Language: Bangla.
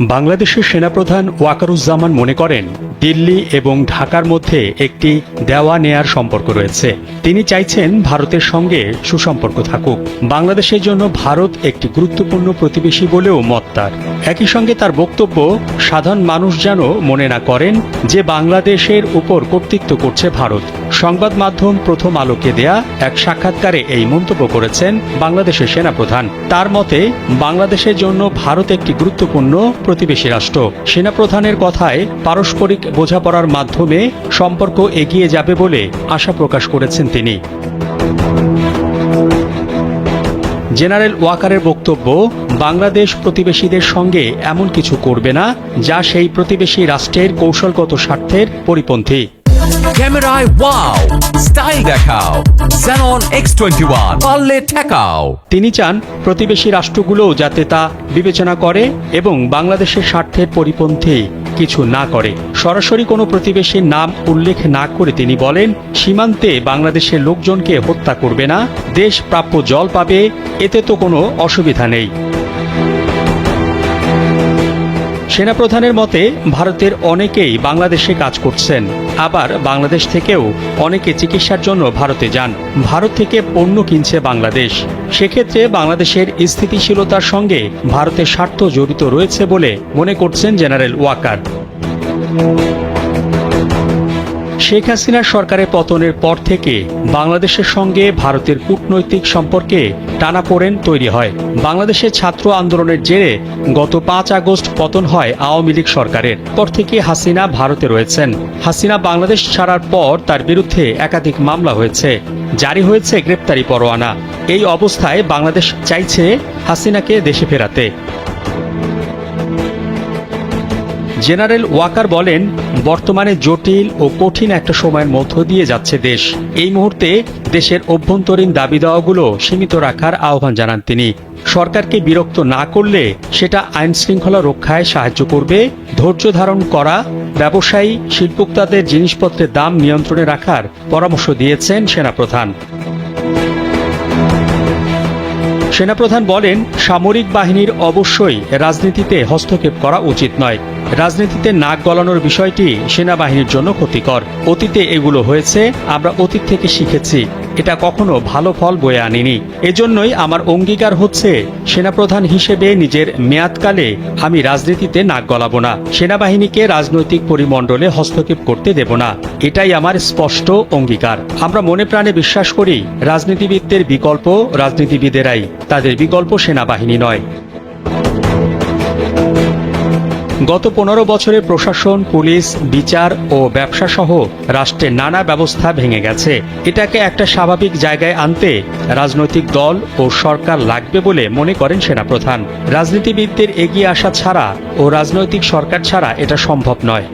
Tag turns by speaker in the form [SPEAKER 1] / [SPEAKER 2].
[SPEAKER 1] বাংলাদেশের সেনাপ্রধান ওয়াকারুজ্জামান মনে করেন, দিল্লি এবং ঢাকার মধ্যে একটি দেওয়া নেয়ার সম্পর্ক রয়েছে। তিনি চাইছেন ভারতের সঙ্গে সুসম্পর্ক থাকুক। বাংলাদেশের জন্য ভারত একটি গুরুত্বপূর্ণ প্রতিবেশী বলেও মত তার। একই সঙ্গে তার বক্তব্য, সাধারণ মানুষ যেন মনে না করেন যে বাংলাদেশের উপর কর্তৃত্ব করছে ভারত। সংবাদ মাধ্যম প্রথম আলোকে দেয়া এক সাক্ষাৎকারে এই মন্তব্য করেছেন বাংলাদেশের সেনাপ্রধান। তার মতে, বাংলাদেশের জন্য ভারত একটি গুরুত্বপূর্ণ প্রতিবেশী রাষ্ট্র। সেনাপ্রধানের কথায় পারস্পরিক বোঝাপড়ার মাধ্যমে সম্পর্ক এগিয়ে যাবে বলে আশা প্রকাশ করেছেন তিনি। জেনারেল ওয়াকারের বক্তব্য, বাংলাদেশ প্রতিবেশীদের সঙ্গে এমন কিছু করবে না, যা সেই প্রতিবেশী রাষ্ট্রের কৌশলগত স্বার্থের পরিপন্থী।
[SPEAKER 2] ক্যামেরায় ওয়াও স্টাইল দেখাও। Xenon X21 পারলে ঠেকাও।
[SPEAKER 1] তিনি চান প্রতিবেশী রাষ্ট্রগুলো যাতে তা বিবেচনা করে এবং বাংলাদেশের স্বার্থের পরিপন্থী কিছু না করে। সরাসরি কোনো প্রতিবেশীর নাম উল্লেখ না করে তিনি বলেন, সীমান্তে বাংলাদেশের লোকজনকে হত্যা করবে না, দেশ প্রাপ্য জল পাবে, এতে তো কোনো অসুবিধা নেই। সেনাপ্রধানের মতে, ভারতের অনেকেই বাংলাদেশে কাজ করছেন। আবার বাংলাদেশ থেকেও অনেকে চিকিৎসার জন্য ভারতে যান। ভারত থেকে পণ্য কিনছে বাংলাদেশ। সেক্ষেত্রে বাংলাদেশের স্থিতিশীলতার সঙ্গে ভারতের স্বার্থ জড়িত রয়েছে বলে মনে করছেন জেনারেল ওয়াকার। শেখ হাসিনার সরকারের পতনের পর থেকে বাংলাদেশের সঙ্গে ভারতের কূটনৈতিক সম্পর্কে টানাপোড়েন তৈরি হয়। বাংলাদেশে ছাত্র আন্দোলনের জেরে গত পাঁচ আগস্ট পতন হয় আওয়ামী লীগ সরকারের। পর থেকে হাসিনা ভারতে রয়েছেন। হাসিনা বাংলাদেশ ছাড়ার পর তার বিরুদ্ধে একাধিক মামলা হয়েছে। জারি হয়েছে গ্রেপ্তারি পরোয়ানা। এই অবস্থায় বাংলাদেশ চাইছে হাসিনাকে দেশে ফেরাতে। জেনারেল ওয়াকার বলেন, বর্তমানে জটিল ও কঠিন একটা সময়ের মধ্য দিয়ে যাচ্ছে দেশ। এই মুহূর্তে দেশের অভ্যন্তরীণ দাবি দাওয়াগুলো সীমিত রাখার আহ্বান জানান তিনি। সরকারকে বিরক্ত না করলে সেটা আইন শৃঙ্খলা রক্ষায় সাহায্য করবে, ধৈর্য ধারণ করা, ব্যবসায়ী, শিল্পোক্তাদের জিনিসপত্রের দাম নিয়ন্ত্রণে রাখার পরামর্শ দিয়েছেন সেনাপ্রধান। সেনাপ্রধান বলেন, সামরিক বাহিনীর অবশ্যই রাজনীতিতে হস্তক্ষেপ করা উচিত নয়। রাজনীতিতে নাক গলানোর বিষয়টি সেনাবাহিনীর জন্য ক্ষতিকর। অতীতে এগুলো হয়েছে, আমরা অতীত থেকে শিখেছি। এটা কখনো ভালো ফল বয়ে আনিনি। এজন্যই আমার অঙ্গীকার হচ্ছে, সেনাপ্রধান হিসেবে নিজের মেয়াদকালে আমি রাজনীতিতে নাক গলাবো না। সেনাবাহিনীকে রাজনৈতিক পরিমণ্ডলে হস্তক্ষেপ করতে দেব না। এটাই আমার স্পষ্ট অঙ্গীকার। আমরা মনে প্রাণে বিশ্বাস করি, রাজনীতিবিদদের বিকল্প রাজনীতিবিদেরাই তাদের বিকল্প সেনাবাহিনী নয়। গত পনেরো বছরে প্রশাসন, পুলিশ, বিচার ও ব্যবসা সহ রাষ্ট্রের নানা ব্যবস্থা ভেঙে গেছে। এটাকে একটা স্বাভাবিক জায়গায় আনতে রাজনৈতিক দল ও সরকার লাগবে বলে মনে করেন সেনাপ্রধান। রাজনীতিবিদদের এগিয়ে আসা ছাড়া ও রাজনৈতিক সরকার ছাড়া এটা সম্ভব নয়।